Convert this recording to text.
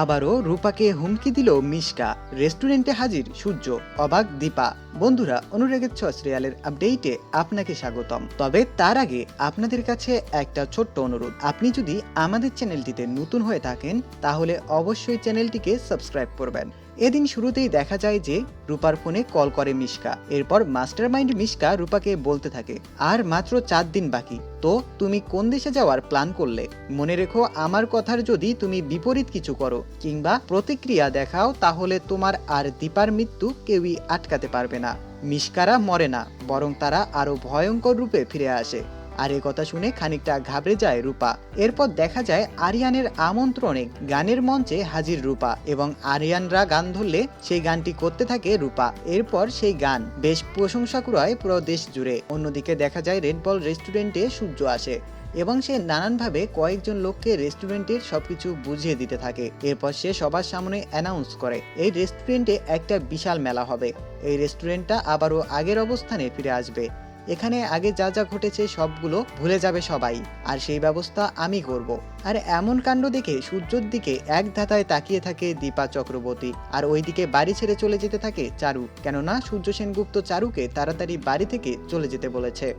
আবারও রূপাকে হুমকি দিল মিশকা। রেস্টুরেন্টে হাজির সূর্য, অবাক দীপা। বন্ধুরা, অনুরাগের ছ সিরিয়ালের আপডেটে আপনাকে স্বাগতম। তবে তার আগে আপনাদের কাছে একটা ছোট্ট অনুরোধ। আপনি যদি আমাদের চ্যানেলটিতে নতুন হয়ে থাকেন, তাহলে অবশ্যই চ্যানেলটিকে সাবস্ক্রাইব করবেন। এদিন শুরুতেই দেখা যায় যে রূপার ফোনে কল করে মিশকা। এরপর মাস্টারমাইন্ড মিশকা রূপাকে বলতে থাকে, আর মাত্র চার দিন বাকি। তো তুমি কোন দেশে যাওয়ার প্ল্যান করলে? মনে রেখো, আমার কথার যদি তুমি বিপরীত কিছু করো, কিংবা প্রতিক্রিয়া দেখাও, তাহলে তোমার আর দীপার মৃত্যু কেউই আটকাতে পারবে না। মিশকারা মরে না, বরং তারা আরও ভয়ঙ্কর রূপে ফিরে আসে। আর এ কথা শুনে খানিকটা ঘাবড়ে যায় রূপা। এরপর দেখা যায় আরিয়ানের আমন্ত্রণে গানের মঞ্চে হাজির রূপা এবং আরিয়ানরা গান ধরলে সেই গানটি করতে থাকে রূপা। এরপর সেই গান বেশ প্রশংসা কুড়ায় পুরো দেশ জুড়ে। অন্যদিকে দেখা যায় রেড বল রেস্টুরেন্টে সূর্য আসে এবং সে নানানভাবে কয়েকজন লোককে রেস্টুরেন্টের সবকিছু বুঝিয়ে দিতে থাকে। এরপর সে সবার সামনে অ্যানাউন্স করে, এই রেস্টুরেন্টে একটা বিশাল মেলা হবে। এই রেস্টুরেন্টটা আবারও আগের অবস্থানে ফিরে আসবে। এখানে আগে যা যা ঘটেছে সবগুলো ভুলে যাবে সবাই, আর সেই ব্যবস্থা আমি করব। আর এমন কাণ্ড দেখে সূর্যর দিকে এক ধাতায় তাকিয়ে থাকে দীপা চক্রবর্তী, আর ওইদিকে বাড়ি ছেড়ে চলে যেতে থাকে চারু, কেননা সূর্য সেনগুপ্ত চারুকে তাড়াতাড়ি বাড়ি থেকে চলে যেতে বলেছে।